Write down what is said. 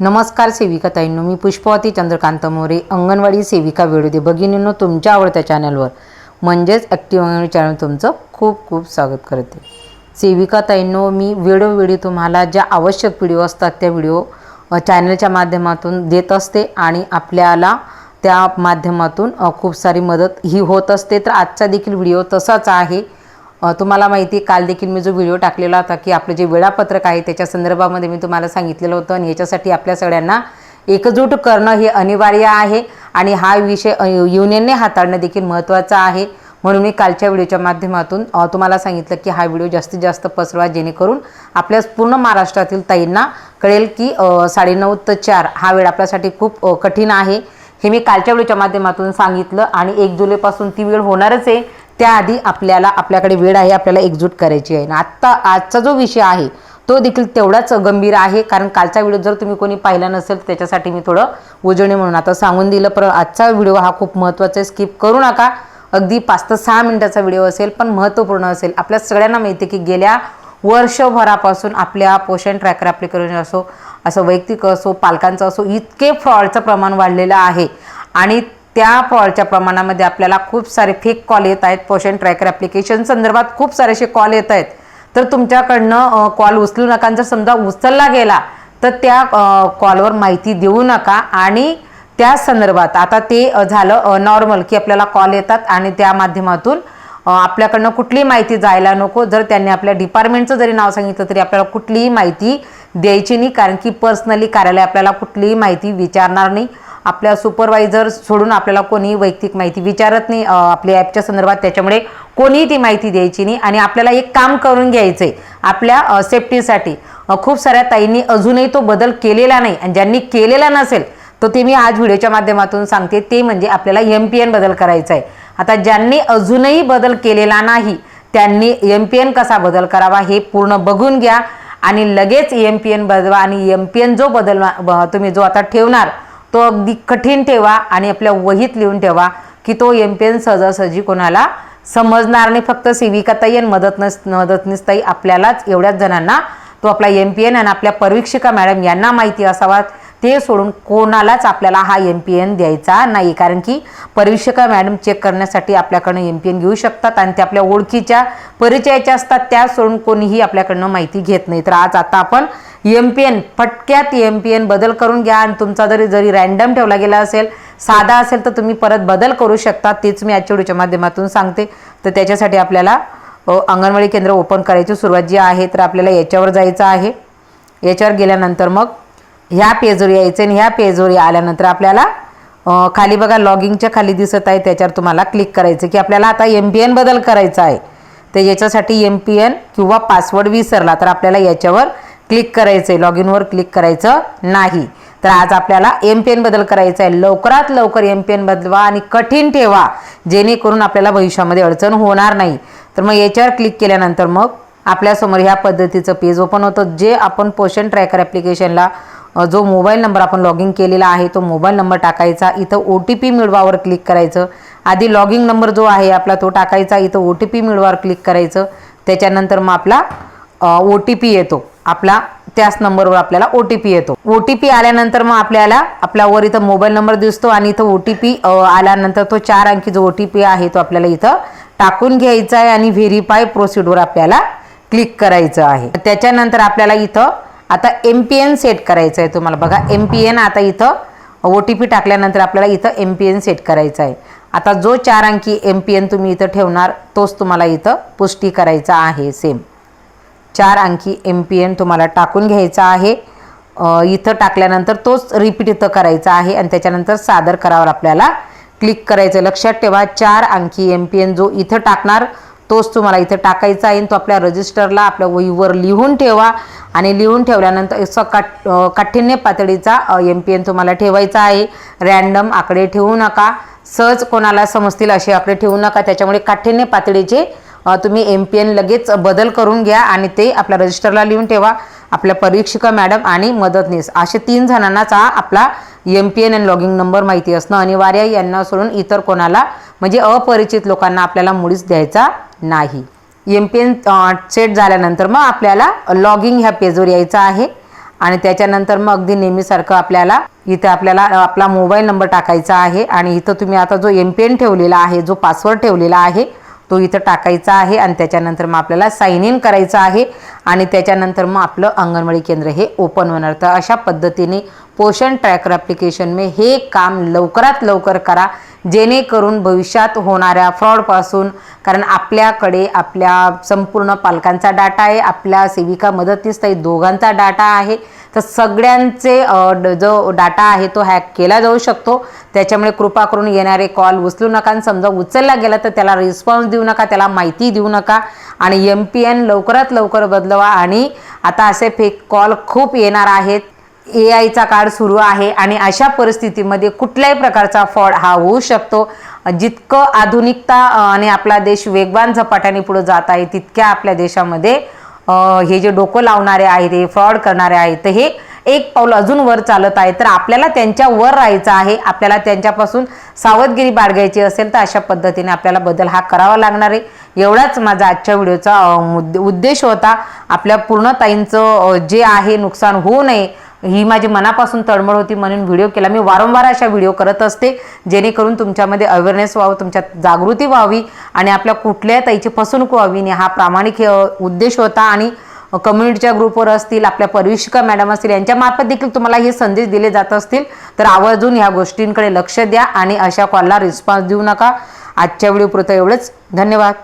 नमस्कार सेविका ताईंनो मी पुष्पवती चंद्रकांत मोरे अंगणवाडी सेविका वेळुदे भगिनींनो तुमच्या आवडत्या चॅनलवर. म्हणजेच ॲक्टिव्ह अंगणवाडी चॅनल तुमचं खूप खूप स्वागत करते. सेविका ताईंनो मी वेळोवेळी तुम्हाला ज्या आवश्यक व्हिडिओ असतात त्या व्हिडिओ चॅनलच्या माध्यमातून देत असते आणि आपल्याला त्या माध्यमातून खूप सारी मदत ही होत असते. तर आजचा देखील व्हिडिओ तसाच आहे. तुम्हाला माहिती आहे, काल देखील मी जो व्हिडिओ टाकलेला होता की आपलं जे वेळापत्रक आहे त्याच्या संदर्भामध्ये मी तुम्हाला सांगितलेलं होतं आणि याच्यासाठी आपल्या सगळ्यांना एकजूट करणं हे अनिवार्य आहे आणि हा विषय युनियनने हाताळणं देखील महत्त्वाचं आहे. म्हणून मी कालच्या व्हिडिओच्या माध्यमातून तुम्हाला सांगितलं की हा व्हिडिओ जास्तीत जास्त पसरवा जेणेकरून आपल्या पूर्ण महाराष्ट्रातील ताईंना कळेल की साडेनऊ ते चार हा वेळ आपल्यासाठी खूप कठीण आहे. हे मी कालच्या व्हिडिओच्या माध्यमातून सांगितलं आणि एक जुलैपासून ती वेळ होणारच आहे. त्याआधी आपल्याला आपल्याकडे वेळ आहे आपल्याला एकजूट करायची आहे. आणि आत्ता आजचा जो विषय आहे तो देखील तेवढाच गंभीर आहे. कारण कालचा व्हिडिओ जर तुम्ही कोणी पाहिला नसेल तर त्याच्यासाठी मी थोडं उजळणी म्हणून. आता सांगून दिलं पण आजचा व्हिडिओ हा खूप महत्त्वाचा आहे. स्किप करू नका. अगदी पाच ते सहा मिनिटाचा व्हिडिओ असेल पण महत्त्वपूर्ण असेल. आपल्या सगळ्यांना माहिती आहे की गेल्या वर्षभरापासून आपल्या पोषण ट्रॅकर ॲप्लिकेशन असो असं वैयक्तिक असो पालकांचं असो इतके फ्रॉडचं प्रमाण वाढलेलं आहे. आणि त्या फॉलच्या प्रमाणामध्ये आपल्याला खूप सारे फेक कॉल येत आहेत. पोषण ट्रॅकर ॲप्लिकेशन संदर्भात खूप सारे असे कॉल येत आहेत. तर तुमच्याकडनं कॉल उचलू नका. जर समजा उचलला गेला तर त्या कॉलवर माहिती देऊ नका. आणि त्या संदर्भात आता ते झालं नॉर्मल की आपल्याला कॉल येतात आणि त्या माध्यमातून आपल्याकडनं कुठलीही माहिती जायला नको. जर त्यांनी आपल्या डिपार्टमेंटचं जरी नाव सांगितलं तरी आपल्याला कुठलीही माहिती द्यायची नाही. कारण की पर्सनली कार्यालय आपल्याला कुठलीही माहिती विचारणार नाही. आपल्या सुपरवायझर सोडून आपल्याला कोणीही वैयक्तिक माहिती विचारत नाही आपल्या ॲपच्या संदर्भात. त्याच्यामुळे कोणीही ती माहिती द्यायची नाही आणि आपल्याला एक काम करून घ्यायचं आहे आपल्या सेफ्टीसाठी खूप साऱ्या ताईंनी अजूनही तो बदल केलेला नाही आणि ज्यांनी केलेला नसेल तर ते मी आज व्हिडिओच्या माध्यमातून सांगते. ते म्हणजे आपल्याला एम पी एन बदल करायचा आहे. आता ज्यांनी अजूनही बदल केलेला नाही त्यांनी एम पी एन कसा बदल करावा हे पूर्ण बघून घ्या आणि लगेच एम पी एन बदवा आणि एम पी एन जो बदल तुम्ही जो आता ठेवणार तो अगदी कठीण ठेवा आणि आपल्या वहीत लिहून ठेवा की तो एम पी एन सहजासहजी कोणाला समजणार नाही. फक्त सेविकाताई आणि मदतनस मदतनीसताई आपल्यालाच एवढ्याच जणांना तो आपला एम पी एन आणि आपल्या परीक्षिका मॅडम यांना माहिती असावा ते सोडून कोणालाच आपल्याला हा एम पी एन द्यायचा नाही. कारण की परीक्षिका मॅडम चेक करण्यासाठी आपल्याकडनं एम पी एन घेऊ शकतात आणि ते आपल्या ओळखीच्या परिचयाच्या असतात. त्या सोडून कोणीही आपल्याकडनं माहिती घेत नाही. तर आज आता आपण एम पी एन फटक्यात एम पी एन बदल करून घ्या आणि तुमचा जरी जरी रॅन्डम ठेवला गेला असेल साधा असेल तर तुम्ही परत बदल करू शकता. तेच मी आजच्या व्हिडिओच्या माध्यमातून सांगते. तर त्याच्यासाठी आपल्याला अंगणवाडी केंद्र ओपन करायची सुरुवात जी आहे तर आपल्याला याच्यावर जायचं आहे. याच्यावर गेल्यानंतर मग ह्या पेजवर यायचं आणि ह्या पेजवर आल्यानंतर आपल्याला खाली बघा लॉगिंगच्या खाली दिसत आहे. त्याच्यावर तुम्हाला क्लिक करायचं की आपल्याला आता एम पी एन बदल करायचा आहे. तर याच्यासाठी एम पी एन किंवा पासवर्ड विसरला तर आपल्याला याच्यावर क्लिक करायचं आहे. लॉग इनवर क्लिक करायचं नाही. तर आज आपल्याला एम पी एन बदल करायचा आहे. लवकरात लवकर एम पी एन बदलवा आणि कठीण ठेवा. जेणेकरून आपल्याला भविष्यामध्ये अडचण होणार नाही. तर मग याच्यावर क्लिक केल्यानंतर मग आपल्यासमोर ह्या पद्धतीचं पेज ओपन होतं. जे आपण पोषण ट्रॅकर ॲप्लिकेशनला जो मोबाईल नंबर आपण लॉग इन केलेला आहे तो मोबाईल नंबर टाकायचा इथं ओ टी पी मिळवावर क्लिक करायचं. आधी लॉगिंग नंबर जो आहे आपला तो टाकायचा इथं ओ टी पी मिळवावर क्लिक करायचं. त्याच्यानंतर मग आपला ओ टी पी येतो. आपला त्याच नंबरवर आपल्याला ओ टी पी येतो. ओ टी पी आल्यानंतर मग आपल्याला आपल्या वर इथं मोबाईल नंबर दिसतो आणि इथं ओ टी पी आल्यानंतर तो चार अंकी जो ओ टी पी आहे तो आपल्याला इथं टाकून घ्यायचा आहे आणि व्हेरीफाय प्रोसिडवर आपल्याला क्लिक करायचं आहे. त्याच्यानंतर आपल्याला इथं आता एम पी एन सेट करायचं आहे तुम्हाला. बघा एम पी एन आता इथं ओ टी पी टाकल्यानंतर आपल्याला इथं एम पी एन सेट करायचं आहे आता जो चार अंकी एम पी एन तुम्ही इथं ठेवणार तोच तुम्हाला इथं पुष्टी करायचा आहे सेम चार अंकी एम पी एन तुम्हाला टाकून घ्यायचा आहे. इथं टाकल्यानंतर तोच रिपीट इथं करायचा आहे आणि त्याच्यानंतर सादर करावर आपल्याला क्लिक करायचं लक्षात ठेवा चार अंकी एम पी एन जो इथं टाकणार तोच तुम्हाला इथं टाकायचा आहे. आणि तो आपल्या रजिस्टरला आपल्या वहीवर लिहून ठेवा. आणि लिहून ठेवल्यानंतर स काठ काठिण्य पातळीचा एम पी एन तुम्हाला ठेवायचा आहे. रॅन्डम आकडे ठेवू नका. सहज कोणाला समजतील असे आकडे ठेवू नका. त्याच्यामुळे काठिण्य पातळीचे तुम्ही एम पी एन लगेच बदल करून घ्या आणि ते आपल्या रजिस्टरला लिहून ठेवा. आपल्या परीक्षिका मॅडम आणि मदतनीस. असे तीन जणांनाच हा आपला M P N and logging number माहिती असणं अनिवार्य यांना सोडून इतर कोणाला म्हणजे अपरिचित लोकांना आपल्याला मुळीच द्यायचा नाही. एम पी एन सेट झाल्यानंतर मग आपल्याला लॉगिंग ह्या पेजवर यायचं आहे. आणि त्याच्यानंतर मग अगदी नेहमीसारखं आपल्याला इथे आपल्याला आपला मोबाईल नंबर टाकायचा आहे. आणि इथं तुम्ही आता जो एम पी एन ठेवलेला आहे जो पासवर्ड ठेवलेला आहे तो इथं टाकायचा आहे आणि त्याच्यानंतर मग आपल्याला साईन इन करायचं आहे. आणि त्याच्यानंतर मग आपलं अंगणवाडी केंद्र हे ओपन होणार. तर अशा पद्धतीने पोषण ट्रॅकर ॲप्लिकेशन मे हे काम लवकरात लवकर करा. जेणेकरून भविष्यात होणाऱ्या फ्रॉडपासून कारण आपल्याकडे आपल्या संपूर्ण पालकांचा डाटा आहे आपल्या सेविका मदतीस ताई दोघांचा डाटा आहे. तर सगळ्यांचे ड- जो डाटा आहे तो हॅक केला जाऊ शकतो. त्याच्यामुळे कृपा करून येणारे कॉल उचलू नका आणि समजा उचलला गेला तर त्याला रिस्पॉन्स देऊ नका त्याला माहिती देऊ नका आणि एम पी एन लवकरात लवकर बदलवा. आणि आता असे फेक कॉल खूप येणार आहेत. ए आयचा काळ सुरू आहे आणि अशा परिस्थितीमध्ये कुठल्याही प्रकारचा फ्रॉड हा होऊ शकतो. जितकं आधुनिकता आणि आपला देश वेगवान झपाट्याने पुढे जात आहे तितक्या आपल्या देशामध्ये हे जे डोकं लावणारे आहेत हे फ्रॉड करणारे आहेत तर हे एक पाऊल अजून वर चालत आहे. तर आपल्याला त्यांच्या वर राहायचं आहे. आपल्याला त्यांच्यापासून सावधगिरी बाळगायची असेल तर अशा पद्धतीने आपल्याला बदल हा करावा लागणार आहे. एवढाच माझा आजच्या व्हिडिओचा मुद्दे- उद्देश होता. आपल्या पूर्ण ताईंचं जे आहे नुकसान होऊ नये ही माझी मनापासून तळमळ होती म्हणून व्हिडिओ केला. मी वारंवार अशा व्हिडिओ करत असते जेणेकरून तुमच्यामध्ये अवेअरनेस व्हावं तुमच्यात जागृती व्हावी आणि आपल्या कुठल्या ताईची फसवणूक व्हावी. नाही हा प्रामाणिक उद्देश होता आणि कम्युनिटीच्या ग्रुपवर असतील आपल्या परिशिका मॅडम असतील यांच्यामार्फत देखील तुम्हाला हे संदेश दिले जात असतील. तर आवर्जून ह्या गोष्टींकडे लक्ष द्या आणि अशा कॉलला रिस्पॉन्स देऊ नका. आजच्या व्हिडिओपुरतं एवढंच. धन्यवाद.